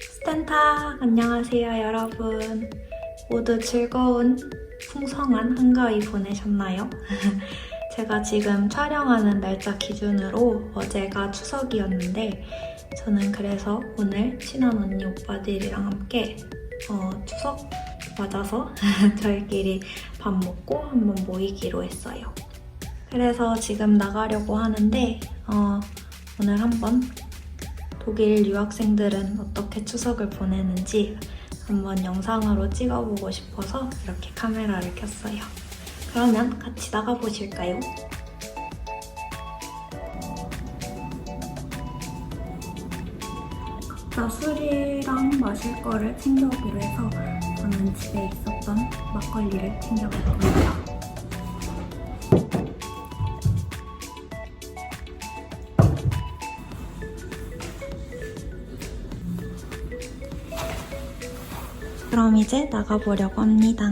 스탠타 안녕하세요 여러분 모두 즐거운 풍성한 한가위 보내셨나요? 제가 지금 촬영하는 날짜 기준으로 어제가 추석이었는데 저는 그래서 오늘 친한 언니 오빠들이랑 함께 어, 추석 맞아서 저희끼리 밥 먹고 한번 모이기로 했어요. 그래서 지금 나가려고 하는데 어, 오늘 한번 독일 유학생들은 어떻게 추석을 보내는지 한번 영상으로 찍어보고 싶어서 이렇게 카메라를 켰어요. 그러면 같이 나가보실까요? 각자 술이랑 마실 거를 챙겨오기로 해서 저는 집에 있었던 막걸리를 챙겨갈 겁니다. 그럼 이제 나가보려고 합니다.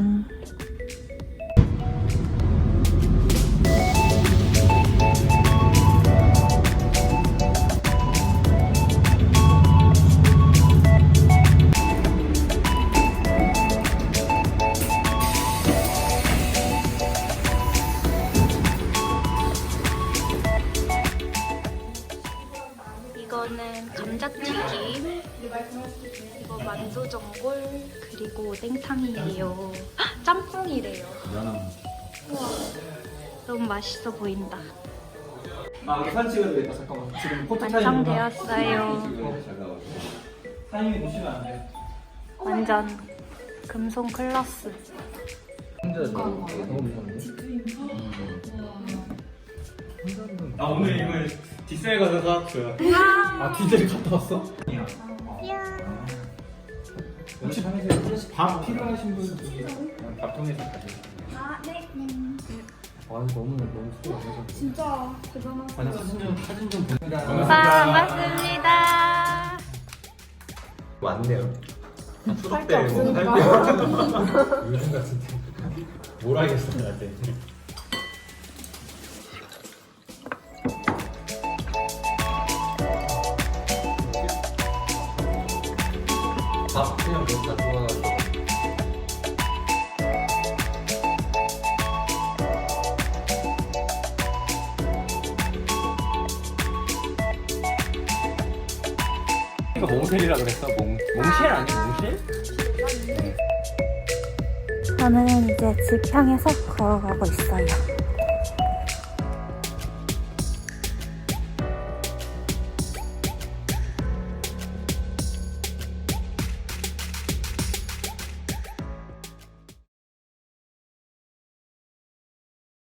이거는 감자튀김, 이거 만두전골, 그리고 냉탕이에요. 헉, 짬뽕이래요. 우와, 너무 맛있어 보인다. 아, 우리 사진 찍어야 되겠다. 잠깐만. 지금 포토 타임. 완성되었어요. 사장님이 보시면 안 돼. 완전 금손 클라스. 아, 오늘 이걸 뒷사에 가서 사왔어요. 아, 디젤 갔다 왔어? 이야. 혹시 밥 필요하신 분 저기 밥통에서 가져요. 아, 네. 아, 너무 너무 수고 많아서. 진짜 대단하다. 아니 사진 좀 사진 좀 보내라. 반갑습니다. 왔네요. 할게 없으니까. 요즘 같은데. 뭘 하겠어, 나한테. 이거 몽쉘이라 그랬어? 몽 몽쉘 아니야 몽쉘? 저는 이제 집 향해서 걸어가고 있어요.